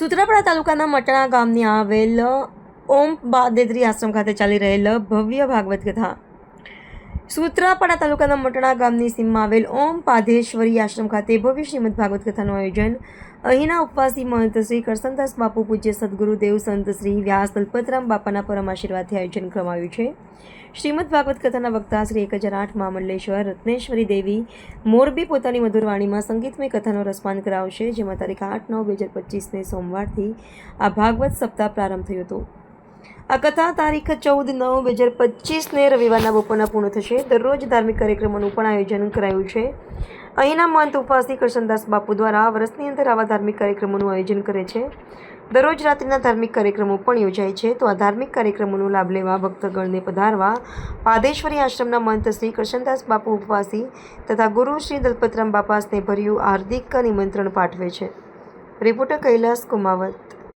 સુત્રાપાડા તાલુકાના મટણા ગામની આવેલ ઓમ બાદેદ્રી આશ્રમ ખાતે ચાલી રહેલ ભવ્ય ભાગવત કથા. સુત્રાપાડા તાલુકાના મટણા ગામની સીમમાં આવેલ ઓમ પાધેશ્વરી આશ્રમ ખાતે ભવ્ય શ્રીમદ ભાગવત કથાનું આયોજન. અહીંના ઉપવાસી મહંત શ્રી કરસનદાસ બાપુ પૂજ્ય સદગુરુદેવ સંત શ્રી વ્યાસ દલપતરામ બાપાના પરમ આશીર્વાદથી આયોજન કરવામાં આવ્યું છે. શ્રીમદ ભાગવત કથાના વક્તા શ્રી એક હજાર આઠ મહામંડલેશ્વર, રત્નેશ્વરી દેવી, મોરબી પોતાની મધુરવાણીમાં સંગીતમય કથાનો રસપાન કરાવશે, જેમાં તારીખ આઠ નવ બે હજાર પચીસને સોમવારથી આ ભાગવત સપ્તાહ પ્રારંભ થયો હતો. આ કથા તારીખ ચૌદ નવ બે હજાર પચીસને રવિવારના બપોરના પૂર્ણ થશે. દરરોજ ધાર્મિક કાર્યક્રમોનું પણ આયોજન કરાયું છે. અહીંના મહંત ઉપાસી કરશનદાસ બાપુ દ્વારા વર્ષની અંદર આવા ધાર્મિક કાર્યક્રમોનું આયોજન કરે છે. દરરોજ રાત્રિના ધાર્મિક કાર્યક્રમો પણ યોજાય છે. તો આ ધાર્મિક કાર્યક્રમોનો લાભ લેવા ભક્તગણને પધારવા પાદેશ્વરી આશ્રમના મહંત શ્રી કૃષ્ણદાસ બાપુ ઉપવાસી તથા ગુરુ શ્રી દલપતરામ બાપાસને ભર્યું હાર્દિક નિમંત્રણ પાઠવે છે. રિપોર્ટર કૈલાસ કુમાવત.